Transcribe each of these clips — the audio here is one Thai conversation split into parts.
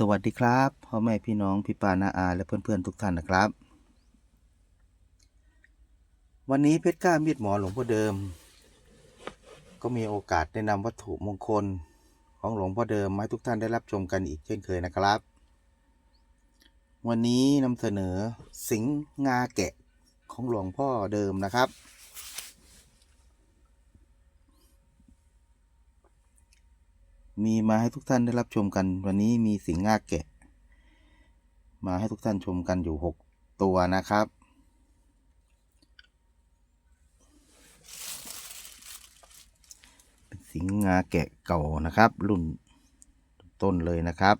สวัสดีครับพ่อแม่พี่น้องพี่ปานาอา และเพื่อนๆทุกท่านนะครับ วันนี้เพชรกล้ามีดหมอหลวงพ่อเดิม ก็มีโอกาสได้นำวัตถุมงคลของหลวงพ่อเดิมมาให้ทุกท่านได้รับชมกันอีกเช่นเคยนะครับ วันนี้นำเสนอสิงห์งาแกะของหลวงพ่อเดิมนะครับ มีมาให้ทุกท่านได้รับชมกัน วันนี้มีสิงห์งาแกะ มาให้ทุกท่านชมกันอยู่หกตัวนะครับ เป็นสิงห์งาแกะเก่านะครับ รุ่นต้นเลยนะครับ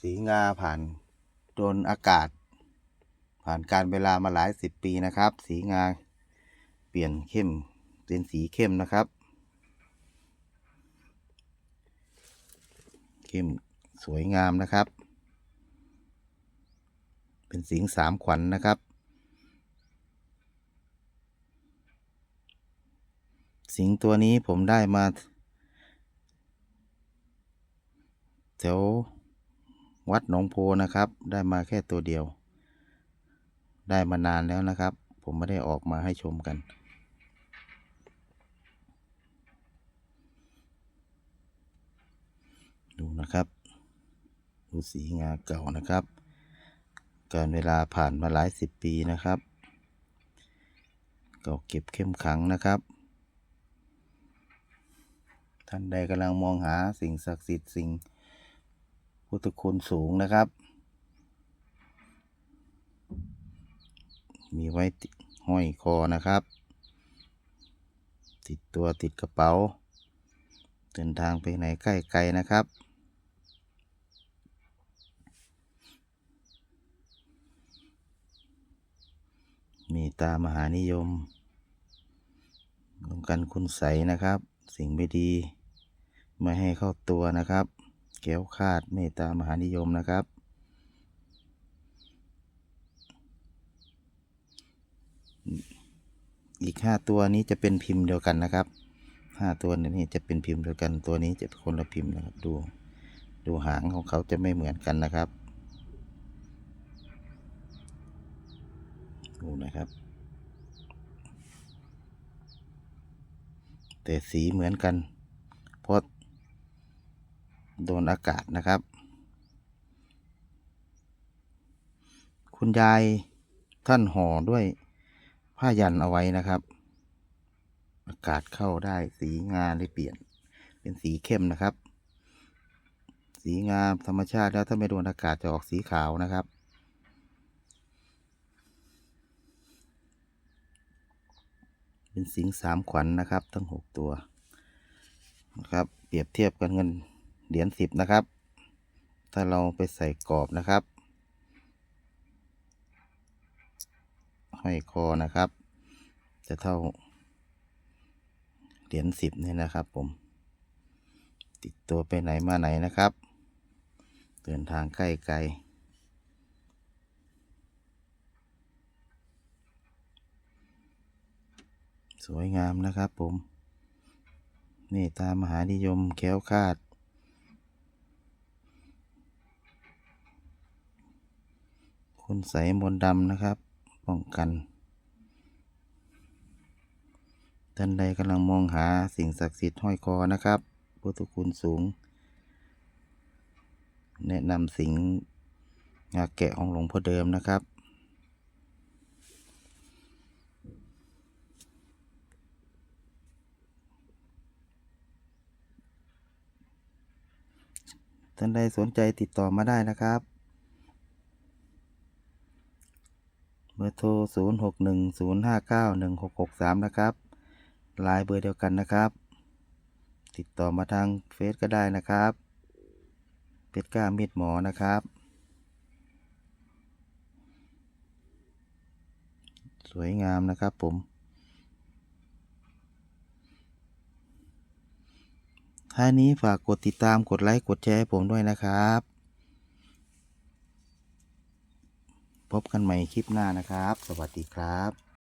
สีงาผ่านโดนอากาศ ผ่านการเวลามาหลายสิบปีนะครับ สีงาเปลี่ยนเข้มเป็นสีเข้มนะครับ เข้มสวยงามนะครับ เป็นสิงห์สามขวัญนนะครับ สิงห์ตัวนี้ผมได้มาแถววัดหนองโพนะครับ ได้มาแค่ตัวเดียว ได้มานานแล้วนะครับ ผมไม่ได้ออกมาให้ชมกัน ดู นะครับ ดูสีงาเก่านะครับ การเวลาผ่านมาหลายสิบปีนะครับเก่าเก็บเข้มขังนะครับ ท่านใดกำลังมองหาสิ่งศักดิ์สิทธิ์สิ่งพุทธคุณสูงนะครับ มีไว้ห้อยคอนะครับ ติดตัวติดกระเป๋า เดินทางไปไหนใกล้ไกลนะครับ ตามหานิยมรวมกันคุณใสนะครับ สิ่งไม่ดี ไม่ให้เข้าตัวนะครับ แก้วคาดเมตตามหานิยมนะครับ อีกห้าตัวนี้จะเป็นพิมพ์เดียวกันนะครับห้าตัวนี้จะเป็นพิมพ์เดียวกันตัวนี้จะเป็นคนละพิมพ์นะครับ ดู ดูหางของเขาจะไม่เหมือนกันนะครับ ดูนะครับ แต่สีเหมือนกัน เพราะโดนอากาศนะครับ คุณยายท่านห่อด้วยผ้ายันเอาไว้นะครับ อากาศเข้าได้สีงาเลยเปลี่ยน เป็นสีเข้มนะครับ สีงามธรรมชาติแล้วถ้าไม่โดนอากาศจะออกสีขาวนะครับ เป็นสิงห์สามขวัญนนะครับ ทั้งหกตัวนะครับ เปรียบเทียบกันเงินเหรียญสิบนะครับ ถ้าเราไปใส่กรอบนะครับห้อยคอนะครับ จะเท่าเหรียญสิบนี่นะครับ ผม ติดตัวไปไหนมาไหนนะครับ เดินทางใกล้ไกล สวยงามนะครับผม นี่ตามมหานิยมแค้วคาด คุณใสมนดำนะครับ ป้องกัน ท่านใดกำลังมองหาสิ่งศักดิ์สิทธิ์ห้อยคอนะครับพุทธคุณสูง แนะนำสิ่งงาแกะของหลวงพ่อเดิมนะครับ ท่านใดสนใจติดต่อมาได้นะครับ เบอร์โทร 0 6 1 0 5 9 1 6 6 3 นะครับลน์เบอร์เดียวกันนะครับ ติดต่อมาทางเฟซก็ได้นะครับเป็ดก้ามีดหมอนะครับ สวยงามนะครับผม ท้ายนี้ฝากกดติดตามกดไลค์กดแชร์ให้ผมด้วยนะครับ พบกันใหม่คลิปหน้านะครับ สวัสดีครับ